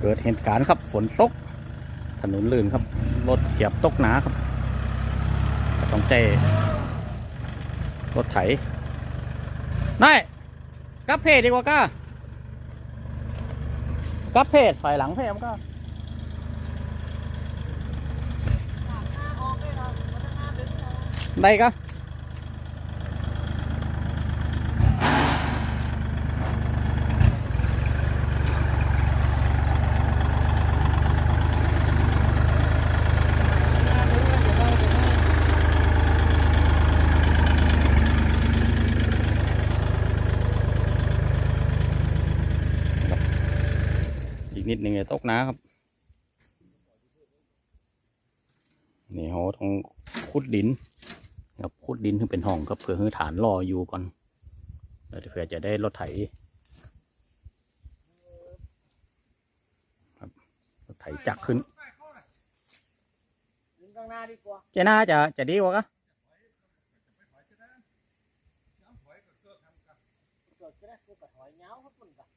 เกิดเหตุการณ์ครับฝนตก ถนนลื่นครับ รถเกียบตกหนาครับต้องใจรถไถนายกับเพจดีกว่าก้ากับเพจถอยหลังเพจมันก็ได้ก็ ดหนึ่งจะตกหนาครับ นี่เขาต้องขุดดินครับขุดดินให้เป็นห้องครับเพื่อให้ฐานรออยู่ก่อนแล้วเพื่อจะได้รถไถครับรถไถจักรขึ้นดึงข้างหน้าดีกว่าเจน่าจะจะดีกว่าก็ เกิดก็ได้กูกับถอยเงาครับมันกับ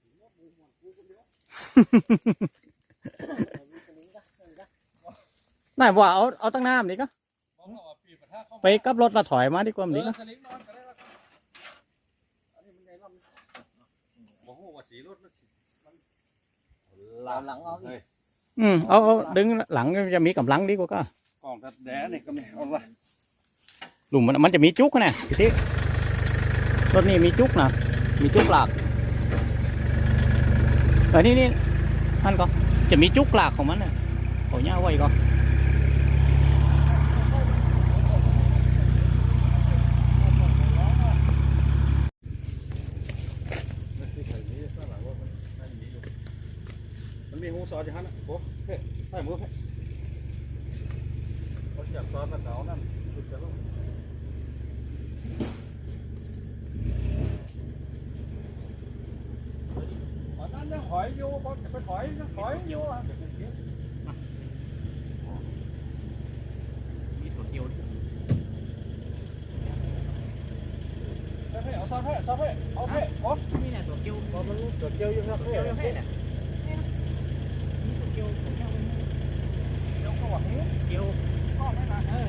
รถมือหัวกูค นเดียวมีสลิงก็เออก็นายว่าเอาเอาตั้งน้ำนี่ก็ไปกับรถละถอยมาดีกว่ามันดีก็สลิงนอนก็ได้แล้วอันนี้มันไงล่ะบอกว่าสีรถมันสีมันหลังหลังเอาอีกอืมเอาเอาดึงหลังจะมีกำลังดีกว่าก็กล่องตัดแดดนี่ก็ไม่เอาละหลุมมันมันจะมีจุกนะพี่ที่รถนี่มีจุกนะมีจุกหลาก เออนี่นี่มันก็จะมีจุกหลากของมันน่ะเอาเนี้ยไว้ก็มันมีหูซอสอยู่ฮะนะโอ้เฮ้ยใส่มือเฮ้ยเขาจับตอนตะเก่านั่นหลุดจะลงต อนนั้นยังถอยอยู่บอลไปถอยยังถอยอยู่อะมีตัวเดียวเฮ้ยเอาซอสเฮ้ยซอสเฮ้ยเอาเฮ้ยโอ้ นี่แหละตัวเดียว พอมันจดเกี่ยวอยู่ครับเฮ้ย เดียวเพ่เนี่ยนี่ตัวเดียวตัวเดียว เดี๋ยวก็ว่าหู เดียว ก็ไม่นานเออ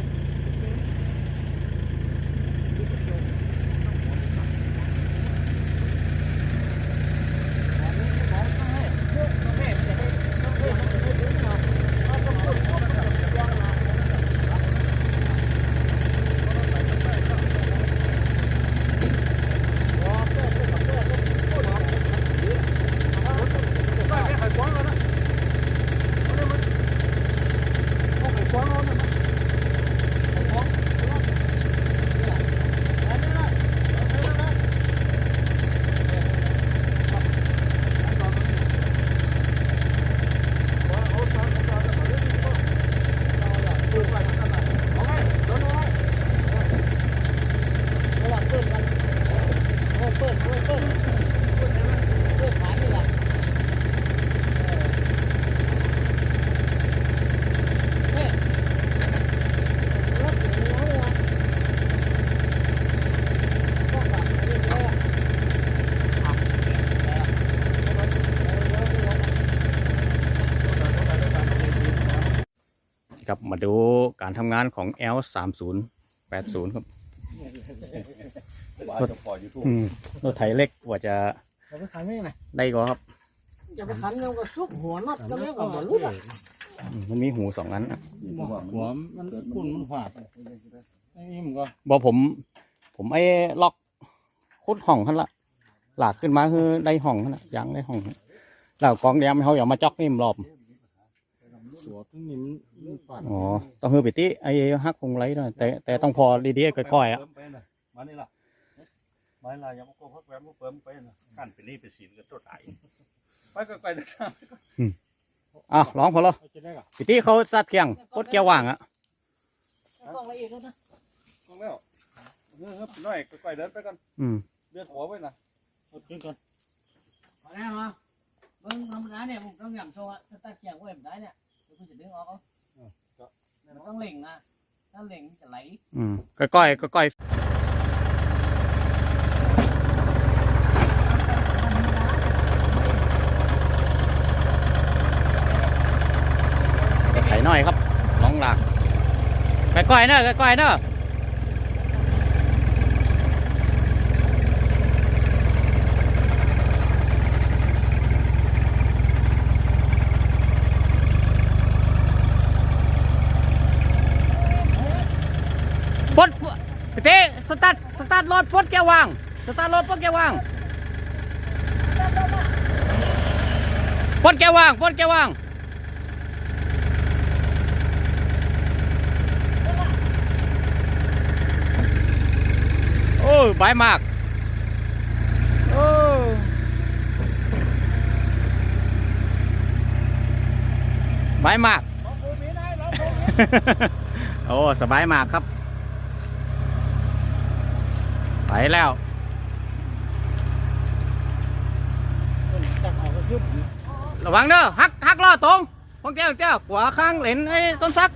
ระหว่างเปิดกันโอ้เปิดเปิดเปิดเปิดเปิดขานี่แหละเฮ้ยรถเหนียวเลยก็กลับไปเรื่อยๆอะ ครับ มาดูการทำงานของ L 3 0 8 0ครับว่าจะปล่อยยูทูบอืมรถไถเล็กกว่าจะจะไปขันไม่ไหนได้ก็ครับจะไปขันเราก็ซุกหัวน็อตก็ไม่ก็หมดรู้อะอืมมันมีหูสองอันนะหัวมันกุ่นมันหวาดไอ้นี่มันก็บอกผม ผมไอ้ล็อกคุดห้องท่านละหลากขึ้นมาคือได้ห้องท่านละยางได้ห้องแล้วกองแดงเขาอย่ามาจอกนี่มนรอบ หัวตึ้งนี่มันมันหวาดอ๋อต้องคือไปติไอ้ฮักคงไรหน่อยแต่แต่ต้องพอดีๆก้อยๆอะมานี่ล่ะมานี่ล่ะยังไม่โกงพักแวมเปิมไปนะกันเป็นนี่เป็นสีกับตัวตายไปก็ไปนะอ้าวร้องพอแล้วเอาจะได้กะไปติเขาซัดเกียงกดเกียวว่างอะต้องละเอียดแล้วนะลงแล้วเฮ้ยน้อยก็ไปเดินไปกันอืมเดือดหัวไว้นะเอาขึ้นก่อนพอแล้วเหรอเบิ้งธรรมดาเนี่ยผมต้องหย่ำโชว์สตาร์เกียงไว้แบบนี้เนี่ยเดี๋ยันจะดึงออกเอามันต้องเล่งนะถ้าเล่งมันจะไหลอืมก้อยก้อยไถหน่อยครับน้องหลักไปก้อยเนอะไปก้อยเนอะ สตาร์ทสตาร์ทรถปลดแกวางสตาร์ทรถปลดแกวางปลดแกวางปลดแกวางโอ้ยใบมากโอ้ใบมาก โอ้สบายมากครับ ไปแล้วระวังเด้อหักหักล้อตรงพวกเจ้าเจ้าขวาข้างเหรนไอ้ต้นซัก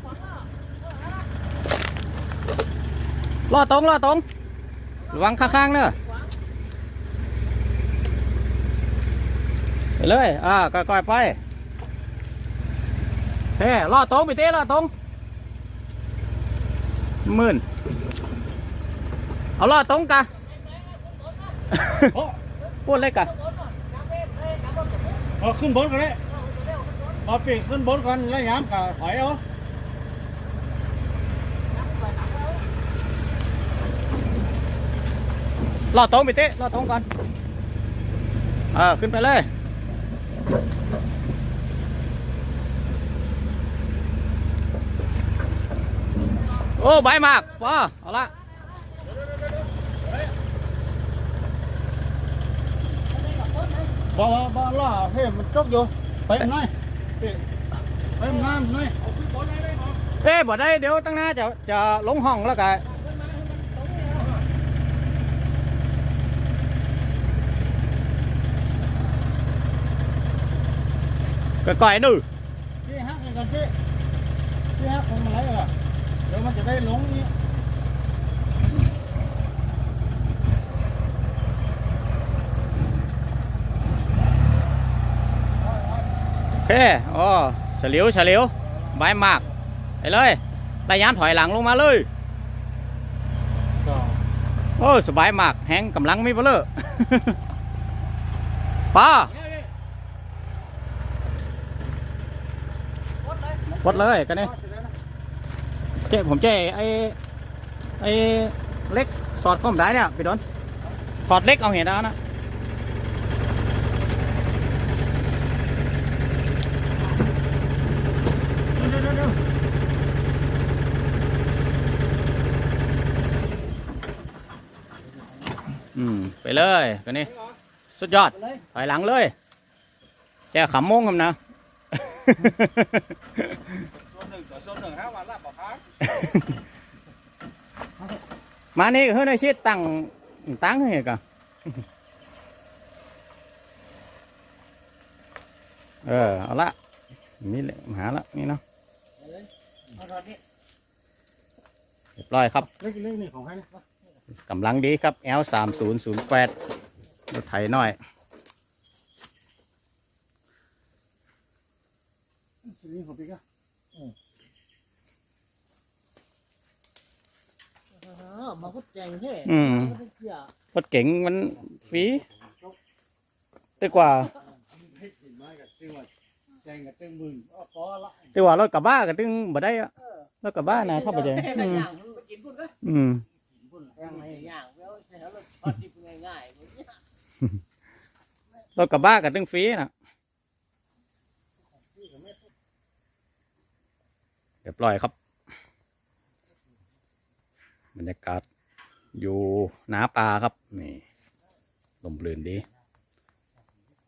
ล้อตรงล้อตรงระวังข้างๆเด้อไปเลยอ่าค่อยๆไปเฮ้ล้อตรงไปเต้ล้อตรงหมื่นเอาล้อตรงกะ พูดเลยกะเอาขึ้นบนกันเลยเอาปีกขึ้นบนก่อนแล้วย้ำกับถอยเอารอตรงไปเต้รอตรงก่อนเออขึ้นไปเลยโอ้ใบมากพอเอาละ บ่บ่บ่ล่อเฮ้ยมันจกอยู่ไปหน่อยไปน้ำหน่อยเอ้บ่ได้เดี๋ยวตั้งหน้าจะจะลงห้องแล้วกันก่อยๆนู่พี่ฮักกันพี่พี่ฮักคงอะไรอะเดี๋ยวมันจะได้ลงนี่ เคอ๋อเฉลียวเฉลียวใบมากไปเลยได้ยานถอยหลังลงมาเลยก็โอ้สบายมากแหงกำลังไม่เบลอป้าปลดเลยกันนี่เจ๊ผมเจ๊ไอ้ไอ้เล็กสอดข้อมได้เนี่ยพี่ดอนถอดเล็กเอาเห็นแล้วนะ ไปเลยกันนี่สุดยอดถอยหลังเลย แจ้ขำมงกันนะส่วนหนึ่งต่อส่วนหนึ่งห้าวันละปะพักมานี่เฮ้ยนายชิดตั้งตั้งให้กันเออเอาละนี่แหละหาละนี่เนาะเอาตอนนี้เรียบร้อยครับเล็กๆนี่ของใครนะ กำลังดีครับ L สามศูนย์ศูนย์แปดรถไถน้อยสีนี้ของพี่ก็อ๋อมาพุดแจงแท้อืมไม่ได้เกี่ยวรถเก๋งมันฟรีตึกกว่าเห็นไหมกับตึงว่าแจงกับตึงหมื่นอ๋อพอละตึกว่ารถกระบะกับตึงบ่ได้อะรถกระบะนะเข้าไปใจแม่อืม ย่างมันไปกินพุ่นเลยอืมย่างไงย่างแล้วใช้แล้วทอดิบง่ายๆอย่างเงี้ยรถกระบะกับตึงฟรีนะเรียบร้อยครับ บรรยากาศอยู่หนาปลาครับ นี่ลมลื่นดี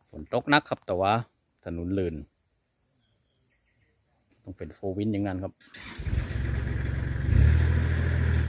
ฝนตกหนักครับ แต่ว่าถนนลื่น ต้องเป็นโฟวินอย่างนั้นครับ